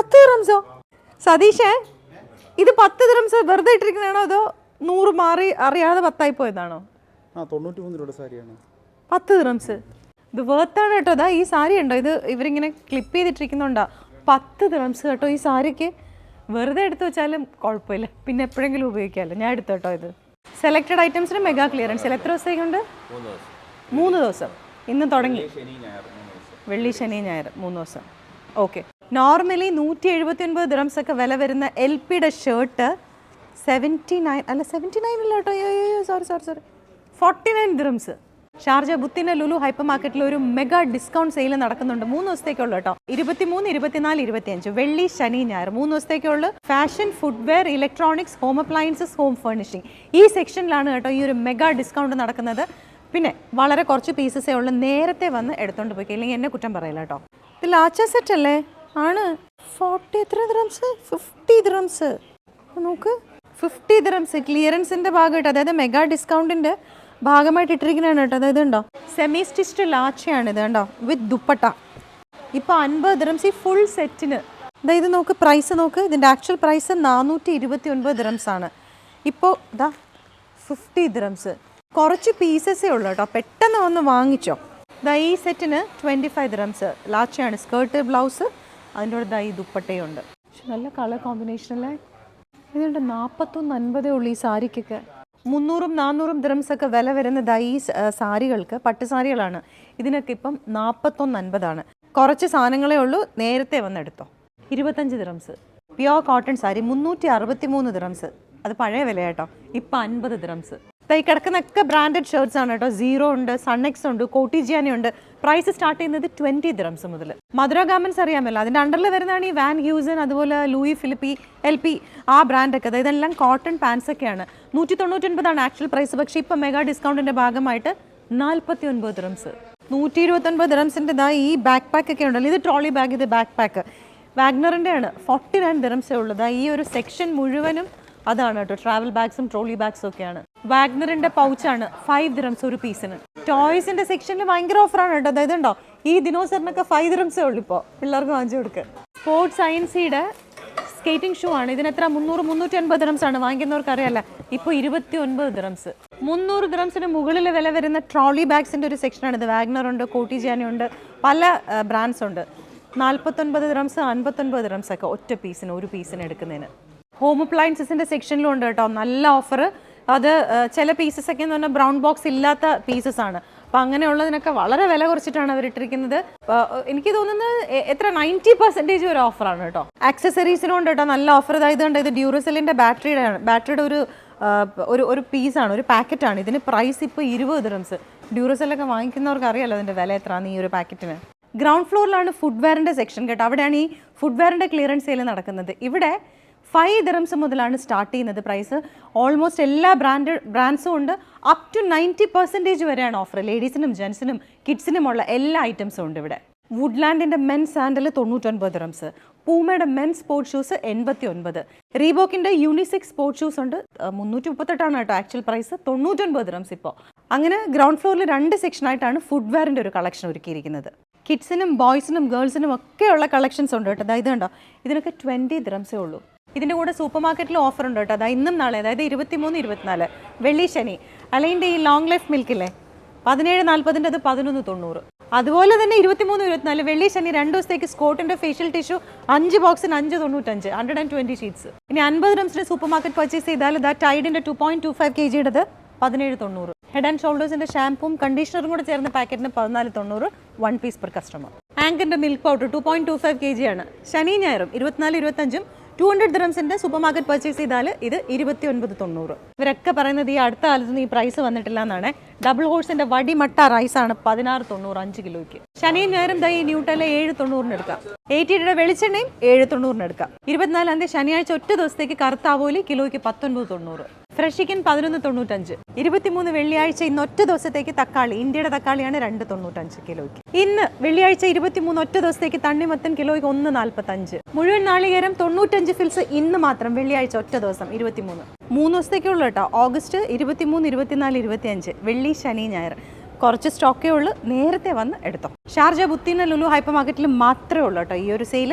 പത്ത് ദിറംസോ സതീഷേ ഇത് പത്ത് ദിറംസ് വെറുതെ ഇട്ടിരിക്കുന്നതാണോ അതോ നൂറ് മാറി അറിയാതെ പത്തായി പോയതാണോ? ആ തൊണ്ണൂറ്റി മൂന്ന് രൂപയുടെ സാരിയാണ്. പത്ത് ദിറംസ് ഇത് വേർത്താണ് കേട്ടോ. അതാ ഈ സാരി ഉണ്ടോ? ഇത് ഇവരിങ്ങനെ ക്ലിപ്പ് ചെയ്തിട്ടിരിക്കുന്നുണ്ടോ. പത്ത് ദിറംസ് കേട്ടോ ഈ സാരിക്ക്. വെറുതെ എടുത്തു വെച്ചാലും കുഴപ്പമില്ല. പിന്നെ എപ്പോഴെങ്കിലും ഉപയോഗിക്കാമല്ലോ. ഞാൻ എടുത്തു കേട്ടോ ഇത്. സെലക്റ്റഡ് ഐറ്റംസിന് മെഗാ ക്ലിയറൻസിൽ എത്ര ദിവസത്തേക്കുണ്ട് മൂന്ന് ദിവസം. ഇന്ന് തുടങ്ങി. വെള്ളി ശനി ഞായർ മൂന്ന് ദിവസം. ഓക്കെ നോർമലി നൂറ്റി എഴുപത്തി ഒൻപത് ദിറംസ് ഒക്കെ വില വരുന്ന എൽ പിയുടെ ഷർട്ട് സെവന്റി നയൻ അല്ല സെവന്റി നയൻ അല്ല കേട്ടോ. അയ്യോ sorry sorry sorry forty nine dirhams Sharjah ബുത്തിന്റെ Lulu hyper മാർക്കറ്റിൽ ഒരു മെഗാ ഡിസ്കൗണ്ട് സെയിൽ നടക്കുന്നുണ്ട്. മൂന്ന് ദിവസത്തേക്കുള്ള കേട്ടോ. ഇരുപത്തിമൂന്ന് ഇരുപത്തിനാല് ഇരുപത്തിയഞ്ച് വെള്ളി ശനി ഞായർ. മൂന്ന് ദിവസത്തേക്കുള്ള. Fashion footwear electronics home appliances home furnishing ഈ സെക്ഷനിലാണ് കേട്ടോ ഈ ഒരു മെഗാ ഡിസ്കൗണ്ട് നടക്കുന്നത്. പിന്നെ വളരെ കുറച്ച് പീസസേ ഉള്ളൂ. നേരത്തെ വന്ന് എടുത്തോണ്ട് പോയി അല്ലെങ്കിൽ എന്നെ കുറ്റം പറയില്ല കേട്ടോ. ഇത് ലാച്ച സെറ്റ് അല്ലേ? ആണ്. ഫോർട്ടി എത്ര ദ്രംസ് ഫിഫ്റ്റി ദ്രംസ് നോക്ക്. ഫിഫ്റ്റി ദ്രംസ് ക്ലിയറൻസിന്റെ ഭാഗമായിട്ട് അതായത് മെഗാ ഡിസ്കൗണ്ടിന്റെ ഭാഗമായിട്ട് ഇട്ടിരിക്കുന്നതാണ് കേട്ടോ. അതായത് ഉണ്ടോ സെമി സ്റ്റിച്ച്ഡ് ലാച്ചയാണ് ഇത് കണ്ടോ? വിത്ത് ദുപ്പട്ട. ഇപ്പോൾ അൻപത് ദ്രംസ് ഈ ഫുൾ സെറ്റിന് അതായത് നോക്ക് പ്രൈസ് നോക്ക്. ഇതിന്റെ ആക്ച്വൽ പ്രൈസ് നാനൂറ്റി ഇരുപത്തി ഒൻപത് ദ്രംസ് ആണ്. ഇപ്പോൾ ഇതാ ഫിഫ്റ്റി ദ്രംസ് കുറച്ച് പീസസേ ഉള്ളൂ കേട്ടോ. പെട്ടെന്ന് വന്ന് വാങ്ങിച്ചോ. ഇതാ ഈ സെറ്റിന് ട്വന്റി ഫൈവ് ദ്രംസ് ലാച്ചയാണ്. സ്കേർട്ട് ബ്ലൗസ് അതിന്റെ ഈ ദുപ്പട്ടയുണ്ട്. പക്ഷെ നല്ല കളർ കോമ്പിനേഷൻ അല്ലേ? ഇതുണ്ട് നാൽപ്പത്തൊന്ന് അൻപതേ ഉള്ളൂ ഈ സാരിക്കൊക്കെ. മുന്നൂറും നാനൂറും ദ്രംസൊക്കെ വില വരുന്നതായി ഈ സാരികൾക്ക് പട്ട് സാരികളാണ്. ഇതിനൊക്കെ ഇപ്പം നാൽപ്പത്തൊന്ന് അൻപതാണ്. കുറച്ച് സാധനങ്ങളേ ഉള്ളൂ. നേരത്തെ വന്നെടുത്തോ. ഇരുപത്തഞ്ച് ദ്രംസ് പ്യോർ കോട്ടൺ സാരി മുന്നൂറ്റി അറുപത്തി മൂന്ന് ദ്രംസ് അത് പഴയ വില ഇപ്പം അൻപത് ദ്രംസ് ഈ കിടക്കുന്നൊക്കെ ബ്രാൻഡഡ് ഷർട്ട്സ് ആണ് കേട്ടോ. സീറോ ഉണ്ട് സണ്ണെക്സ് ഉണ്ട് കോട്ടിജിയാനി ഉണ്ട്. പ്രൈസ് സ്റ്റാർട്ട് ചെയ്യുന്നത് ട്വന്റി ദ്രംസ് മുതൽ മധുര ഗാമൻസ് അറിയാമല്ലോ. അതിന്റെ അണ്ടറിൽ വരുന്നതാണ് ഈ വാൻ ഹ്യൂസൻ അതുപോലെ ലൂയി ഫിലിപ്പി എൽ പി ആ ബ്രാൻഡൊക്കെ അതായത് എല്ലാം കോട്ടൺ പാൻസ് ഒക്കെയാണ്. നൂറ്റി തൊണ്ണൂറ്റൊൻപതാണ് ആക്ച്വൽ പ്രൈസ് പക്ഷേ ഇപ്പം മെഗാ ഡിസ്കൗണ്ടിന്റെ ഭാഗമായിട്ട് നാൽപ്പത്തി ഒൻപത് ദ്രംസ് നൂറ്റി ഇരുപത്തൊൻപത് ദ്രംസിന്റെ ഇതാ ഈ ബാക്ക് പാക്ക് ഒക്കെ ഉണ്ടല്ലോ. ഇത് ട്രോളി ബാഗ് ഇത് ബാക്ക് പാക്ക് വാഗ്നറിന്റെ ആണ് ഫോർട്ടി നയൻ ദിറംസേ ഉള്ളത് ഈ ഒരു സെക്ഷൻ മുഴുവനും അതാണ് കേട്ടോ. ട്രാവൽ ബാഗ്സും ട്രോളി ബാഗ്സും ഒക്കെയാണ്. വാഗ്നറിന്റെ പൗച്ചാണ് ഫൈവ് ദിറംസ് ഒരു പീസിന് ടോയ്സിന്റെ സെക്ഷനിൽ ഭയങ്കര ഓഫറാണ് കേട്ടോ. അതായത് ഉണ്ടോ ഈ ദിനോസറിനൊക്കെ ഫൈവ് ദിറംസേ ഉള്ളൂ ഇപ്പോൾ പിള്ളേർക്ക് വാങ്ങിച്ചു കൊടുക്കുക സ്പോർട്സ് സയൻസിയുടെ സ്കേറ്റിംഗ് ഷൂ ആണ്. ഇതിന് എത്ര? മുന്നൂറ് മുന്നൂറ്റി അൻപത് ദിറംസ് ആണ്. വാങ്ങിക്കുന്നവർക്ക് അറിയാല്ല ഇപ്പോൾ ഇരുപത്തി ഒൻപത് ദിറംസ് മുന്നൂറ് ദിറംസിന് മുകളിൽ വില വരുന്ന ട്രോളി ബാഗ്സിന്റെ ഒരു സെക്ഷനാണ് ഇത്. വാഗ്നർ ഉണ്ട് കോട്ടിജാനി ഉണ്ട് പല ബ്രാൻഡ്സ് ഉണ്ട്. നാൽപ്പത്തൊൻപത് ദിറംസ് അൻപത്തൊൻപത് ദിറംസ് ഒക്കെ ഒറ്റ പീസിന് ഒരു പീസിന് എടുക്കുന്നതിന്. ഹോം അപ്ലയൻസസിന്റെ സെക്ഷനിലും ഉണ്ട് കേട്ടോ. നല്ല ഓഫർ അത് ചില പീസസ് ഒക്കെ എന്ന് പറഞ്ഞാൽ ബ്രൗൺ ബോക്സ് ഇല്ലാത്ത പീസസ് ആണ്. അപ്പം അങ്ങനെയുള്ളതിനൊക്കെ വളരെ വില കുറച്ചിട്ടാണ് അവർ ഇട്ടിരിക്കുന്നത്. എനിക്ക് തോന്നുന്നത് എത്ര? നയന്റി പെർസെന്റേജ് ഒരു ഓഫറാണ് കേട്ടോ. ആക്സസറീസിനും ഉണ്ട് കേട്ടോ. നല്ല ഓഫർ ഇതായത് കൊണ്ട്? ഇത് ഡ്യൂറസെല്ലിന്റെ ബാറ്ററിയുടെ ആണ് ബാറ്ററിയുടെ ഒരു ഒരു ഒരു പീസാണ് ഒരു പാക്കറ്റാണ് ഇതിന് പ്രൈസ് ഇപ്പോൾ ഇരുപത് ദിറംസ് ഡ്യൂറസെല്ലൊക്കെ വാങ്ങിക്കുന്നവർക്ക് അറിയാലോ അതിന്റെ വില എത്രയാണ് ഈ ഒരു പാക്കറ്റിന് ഗ്രൗണ്ട് ഫ്ലോറിലാണ് ഫുഡ് വെയറിന്റെ സെക്ഷൻ കേട്ടോ. അവിടെയാണ് ഈ ഫുഡ് വെയറിന്റെ ക്ലിയറൻസ് സെയിൽ നടക്കുന്നത്. ഇവിടെ ഫൈവ് ദിറംസ് മുതലാണ് സ്റ്റാർട്ട് ചെയ്യുന്നത് പ്രൈസ് ഓൾമോസ്റ്റ് എല്ലാ ബ്രാൻഡ് ബ്രാൻഡ്സും ഉണ്ട്. അപ് ടു നയന്റി പെർസെന്റേജ് വരെയാണ് ഓഫർ ലേഡീസിനും ജെൻസിനും കിഡ്സിനുമുള്ള എല്ലാ ഐറ്റംസും ഉണ്ട് ഇവിടെ. വുഡ്ലാൻഡിന്റെ മെൻ സാൻഡൽ തൊണ്ണൂറ്റൊൻപത് റംസ് പൂമയുടെ മെൻ സ്പോർട്സ് ഷൂസ് എൺപത്തി ഒൻപത് റീബോക്കിന്റെ യൂണിസെക്സ് സ്പോർട്സ് ഷൂസ് ഉണ്ട്. മുന്നൂറ്റി മുപ്പത്തെട്ടാണ് കേട്ടോ ആക്ച്വൽ പ്രൈസ് തൊണ്ണൂറ്റൊൻപത് റംസ് ഇപ്പോൾ അങ്ങനെ ഗ്രൗണ്ട് ഫ്ലോറിൽ രണ്ട് സെക്ഷനായിട്ടാണ് ഫുഡ്വെയറിന്റെ ഒരു കളക്ഷൻ ഒരുക്കിയിരിക്കുന്നത്. കിഡ്സിനും ബോയ്സിനും ഗേൾസിനും ഒക്കെയുള്ള കളക്ഷൻസ് ഉണ്ട് കേട്ടോ. അതായത് കണ്ടോ? ഇതിനൊക്കെ ട്വന്റി ദ്രംസേ ഉള്ളൂ. ഇതിന്റെ കൂടെ സൂപ്പർ മാർക്കറ്റിൽ ഓഫർ ഉണ്ട് കേട്ടോ. അതാ ഇന്നും നാളെ അതായത് ഇരുപത്തിമൂന്ന് ഇരുപത്തിനാല്. വെള്ളി ശനി. അല്ലെങ്കിൽ ഈ ലോങ് ലൈഫ് മിൽക്കില്ലേ പതിനേഴ് നാൽപ്പതിന്റെ അത് പതിനൊന്ന് തൊണ്ണൂറ്. അതുപോലെ തന്നെ ഇരുപത്തിമൂന്ന് ഇരുപത്തിനാല് വെള്ളി ശനി രണ്ട് ദിവസത്തേക്ക് സ്കോട്ടിന്റെ ഫേഷ്യൽ ടിഷ്യൂ അഞ്ച് ബോക്സിന് അഞ്ച് തൊണ്ണൂറ്റഞ്ച്. ഹൺഡ്രഡ് ആൻഡ് ട്വന്റി ഷീറ്റ്സ് ഇനി അൻപത് റംസിന് സൂപ്പർ മാർക്കറ്റ് പർച്ചേസ് ചെയ്താൽ ഇതാ ടൈഡിന്റെ two point two five K ജിയുടേത് പതിനേഴ് തൊണ്ണൂറ്. ഹെഡ് ആൻഡ് ഷോൾഡേഴ്സിന്റെ ഷാമ്പും കണ്ടീഷണറും കൂടെ ചേർന്ന പാക്കറ്റിന് പതിനാല് തൊണ്ണൂറ് one piece per customer ആങ്കിന്റെ milk powder two point two five K G ആണ്. ശനി ഞായറും ഇരുപത്തിനാല് ഇരുപത്തഞ്ചും ടു ഹൺഡ്രഡ് ദ്രംസിന്റെ സൂപ്പർ മാർക്കറ്റ് പർച്ചേസ് ചെയ്താൽ ഇത് ഇരുപത്തി ഒൻപത് തൊണ്ണൂറ്. ഇവരൊക്കെ പറയുന്നത് ഈ അടുത്ത കാലത്തൊന്നും ഈ പ്രൈസ് വന്നിട്ടില്ല എന്നാണ്. ഡബിൾ ഹോഴ്സിന്റെ വടിമട്ട റൈസ് ആണ് പതിനാറ് തൊണ്ണൂറ് അഞ്ച് കിലോയ്ക്ക്. ശനിയും ഞായറും ദൈ ന്യൂട്ടല ഏഴ് തൊണ്ണൂറിന് എടുക്കാം. എയ്റ്റിയുടെ വെളിച്ചെണ്ണയും ഏഴ് തൊണ്ണൂറിന് എടുക്കാം. ഇരുപത്തിനാലാം തീയതി ശനിയാഴ്ച ഒറ്റ ദിവസത്തേക്ക് കറുത്താവോലി കിലോയ്ക്ക് പത്തൊൻപത് തൊണ്ണൂറ്. ഫ്രഷ് ചിക്കൻ പതിനൊന്ന് തൊണ്ണൂറ്റഞ്ച്. ഇരുപത്തിമൂന്ന് വെള്ളിയാഴ്ച ഇന്ന് ഒറ്റ ദിവസത്തേക്ക് തക്കാളി ഇന്ത്യയുടെ തക്കാളിയാണ് രണ്ട് തൊണ്ണൂറ്റഞ്ച് കിലോയ്ക്ക്. ഇന്ന് വെള്ളിയാഴ്ച ഇരുപത്തിമൂന്ന് ഒറ്റ ദിവസത്തേക്ക് തണ്ണിമത്തൻ കിലോയ്ക്ക് ഒന്ന് നാൽപ്പത്തഞ്ച്. മുഴുവൻ നാളികേരം തൊണ്ണൂറ്റഞ്ച് ഫിൽസ് ഇന്ന് മാത്രം വെള്ളിയാഴ്ച ഒറ്റ ദിവസം ഇരുപത്തിമൂന്ന്. മൂന്ന് ദിവസത്തേക്കുള്ള കേട്ടോ. ഓഗസ്റ്റ് ഇരുപത്തിമൂന്ന് ഇരുപത്തിനാല് ഇരുപത്തിയഞ്ച്. വെള്ളി ശനി ഞായർ. കുറച്ച് സ്റ്റോക്കേ ഉള്ളൂ. നേരത്തെ വന്ന് എടുത്തോ. ഷാർജ ബുത്തീന ലുലു ഹൈപ്പർ മാർക്കറ്റിൽ മാത്രമേ ഉള്ളൂ കേട്ടോ ഈ ഒരു സെയിൽ